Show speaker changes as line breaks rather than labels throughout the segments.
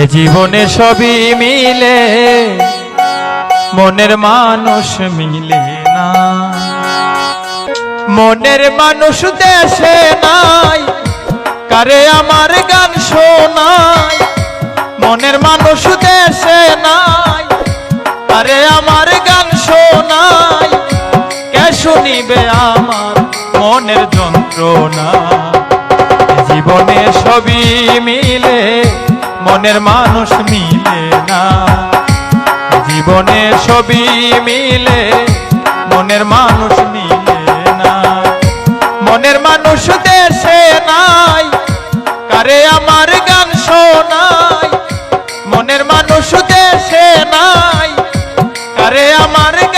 এ জীবনে সবই মিলে, মনের মানুষ মিলে না। মনের মানুষ দেশে নাই, কারে আমার গান শোনাই মনের মানুষ দেশে নাই আরে আমার গান শোনাই কে শুনিবে আমার মনের যন্ত্রণা? জীবনে সবই মিলে মনের মানুষ মিলে না। জীবনে সবই মিলে মনের মানুষ মিলে না। মনের মানুষ দেশে নাই, কারে আমার গান শোনাই মনের মানুষ দেশে নাই, কারে আমার গান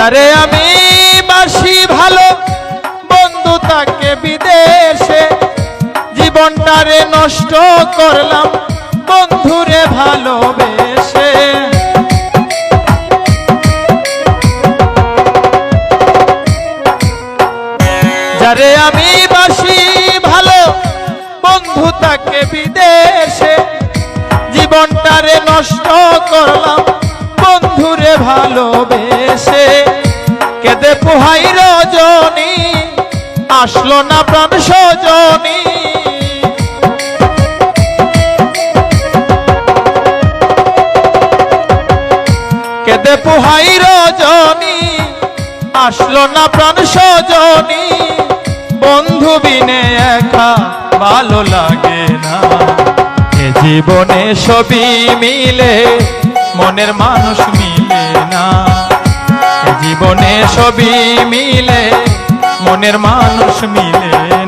যারে আমি বাসি ভালো, বন্ধু তাকে বিদেশে। জীবনটারে নষ্ট করলাম, বন্ধুরে ভালোবেসে। যারে আমি বাসি ভালো, বন্ধু তাকে বিদেশে। জীবনটারে নষ্ট করলাম, বন্ধুরে ভালোবেসে। কেঁদে পোহাই রজনী, আসলো না প্রাণ সজনী। কেঁদে পোহাই রজনী, আসলো না প্রাণ সজনী। বন্ধু বিনে একা ভালো লাগে না। এ জীবনে সবই মিলে মনের মানুষ মিলে সবই মিলে মনের মানুষ মিলে।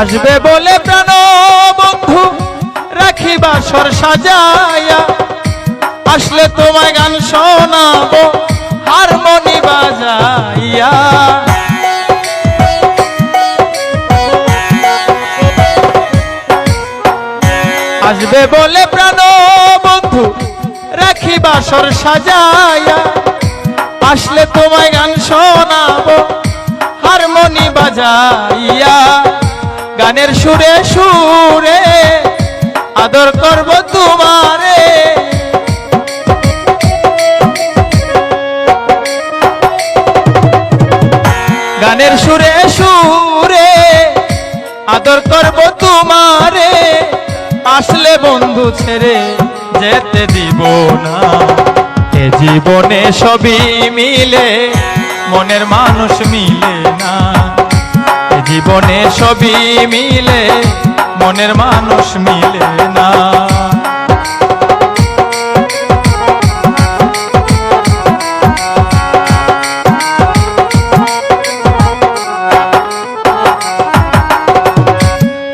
আসবে বলে প্রাণ বন্ধু রাখি বাসর সাজায়া আসলে তোমায় গান শোনাবো, হারমোনি বাজাইয়া। আসবে বলে প্রাণ বন্ধু রাখি বাসর সাজায়া আসলে তোমায় গান শোনাবো, হারমোনি বাজাইয়া। গানের সুরে সুরে আদর করব তোমারে। গানের সুরে সুরে আদর করব তোমারে। আসলে বন্ধু ছেড়ে যেতে দিব না। এ জীবনে সবই মিলে, মনের মানুষ মিলে না। জীবনে সবই মিলে মনের মানুষ মিলে না।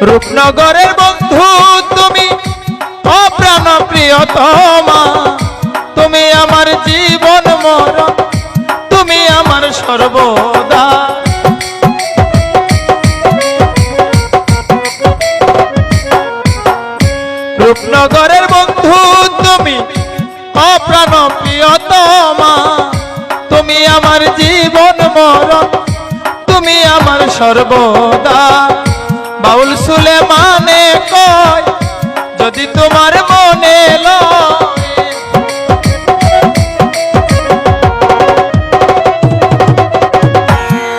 রূপনগরের বন্ধু তুমি অপ্রাণ প্রিয়তমা। রূপনগরের বন্ধু তুমি অপ্রাণ প্রিয়তমা তুমি আমার জীবন মরণ, তুমি আমার সর্বদা। বাউল সুলে মানে কয়, যদি তোমার মনে লয়।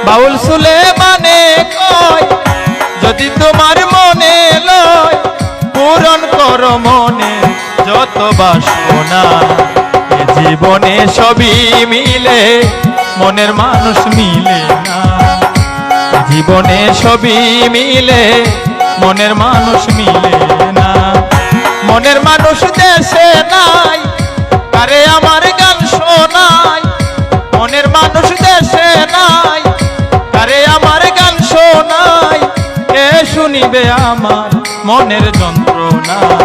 বাউল সুলে মানে কয়, যদি তোমার জীবনে সবই মিলে, মনের মানুষ মিলে না। জীবনে সবই মিলে, মনের মানুষ মিলে না। মনের মানুষ দেশে নাই আরে আমার গান শোনাই মনের মানুষ দেশে নাই আরে আমার গান শোনাই কে শুনিবে আমার মনের যন্ত্রণা?